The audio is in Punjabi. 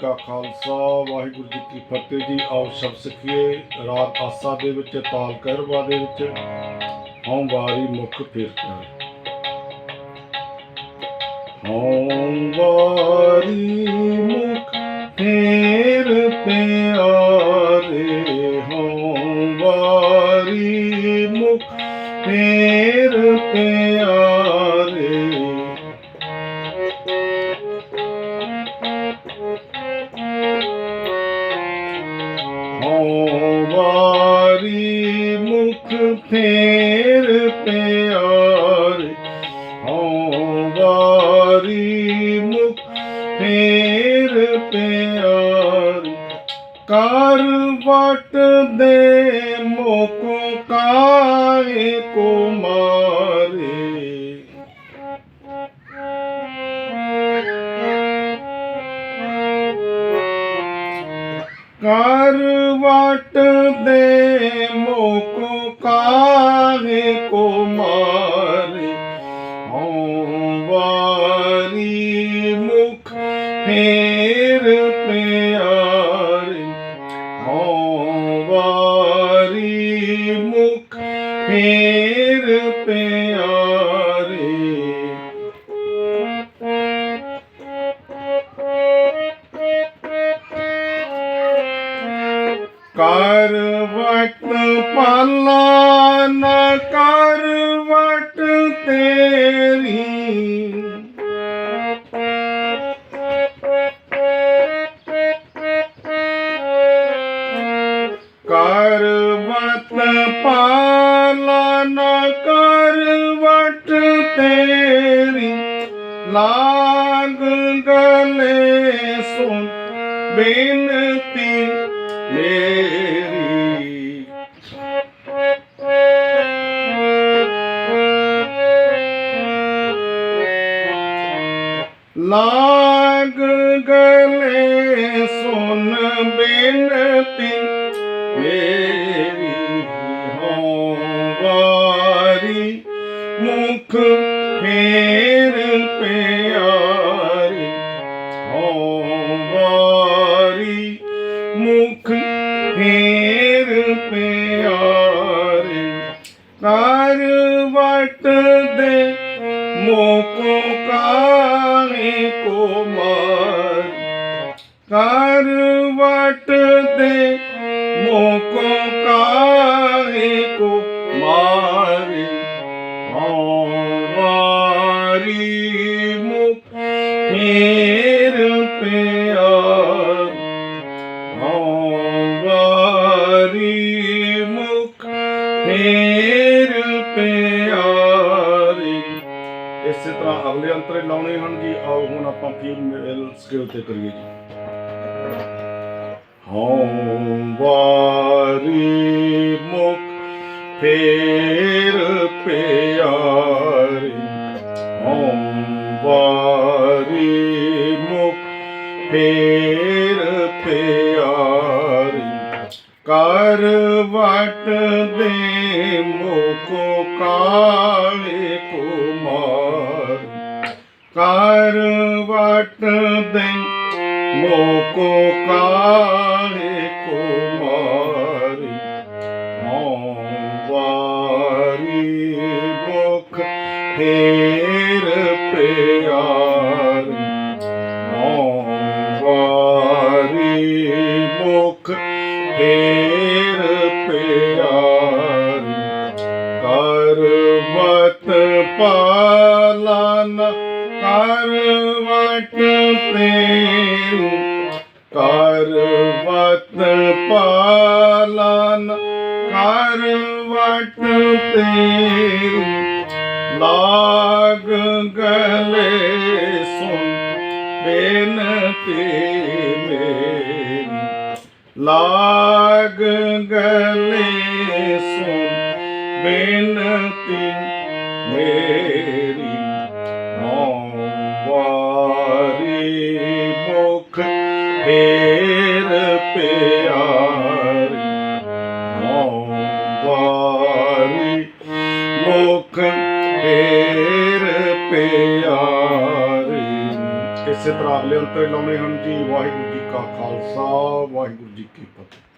ਕਾ ਖਾਲਸਾ, ਵਾਹਿਗੁਰੂ ਜੀ ਕੀ ਫਤਿਹ ਜੀ। ਆਓ ਸ਼ਬਦ ਸਿੱਖੀਏ। ਰਾਤ ਆਸਾ ਦੇ ਵਿੱਚ, ਤਾਲ ਕਹਿਰਵਾ ਦੇ ਵਿੱਚ। ਹਉ ਵਾਰੀ ਮੁਖ ਫਿਰ ਹਉ ਵਾਰੀ ਮੁਖ ਫੇਰ ਪਿਆਰੇ ਹਉ ਵਾਰੀ ਮੁਖ ਫੇਰ ਪਿਆਰੇ। ਕਰ ਵਟ ਦੇ ਮੋਕੋ ਕਾਏ ਕੋ ਮਾਰੇ। ਕਰ ਵਟ ਦੇ ਮੋਕੋ ਕਾਹੇ ਕੋ ਮਾਰੇ। ਹਉ ਵਾਰੀ ਮੁਖ ਫੇਰ ਪਿਆ ਵਟ ਪਾਲਾ ਨਾ ਕਰ ਵਟ ਤੇਰੀ ਕਰ ਵਟ ਪਾਲਾ ਨਾ ਕਰ ਵਟ लाग गले सुन बिनती मेरी होवारी मुख फेर प्यारी होवारी मुख ਮੋਕੋ ਕਾਹੇ ਕੋ ਵਟ ਦੇ ਮੋਕੋ ਇਸੇ ਤਰ੍ਹਾਂ ਅਗਲੇ ਅੰਤਰੇ ਲਾਉਣੇ ਹਨ ਜੀ। ਆਓ ਹੁਣ ਆਪਾਂ ਫੀਮੇਲ ਸਕੇਲ ਤੇ ਕਰੀਏ ਜੀ। ਹਉ ਵਾਰੀ ਮੁਖ, ਫੇਰ ਪਿਆਰੀ। ਹਉ ਵਾਰੀ ਮੁਖ, ਫੇਰ ਪਿਆਰੀ। ਕਰ ਵਟ ਦੇ ਮੋਕੋ ਕਾਲੇ ਕੋ ਮਾਰ ਕਰ ਵਟ ਦੇ ਮੋਕੋ ਕਾਲੇ ਕੋ ਮਾਰੀ ਹਉ ਵਾਰੀ ਮੁਖ ਫੇਰ ਪਿਆਰੀ ਹਉ ਵਾਰੀ கருவாக்கு பேரும் கருவாத்து பாலான கருவாக்கு பேரும் லாகுகளே சொன் வேணத்தீமே லாகுகளே சொன் வேணத்தின் மே ਮੁਖ ਫੇਰ ਪਿਆਰੀ। ਹਉ ਮੁਖ ਫੇਰ ਪਿਆਰੀ। ਇਸੇ ਤਰ੍ਹਾਂ ਅਗਲੇ ਅੰਤਰ ਲਾਉਣੇ ਹਨ ਜੀ, ਵਾਹਿਗੁਰੂ ਜੀ ਕਾ ਖਾਲਸਾ, ਵਾਹਿਗੁਰੂ ਜੀ ਕੀ ਫਤਿਹ।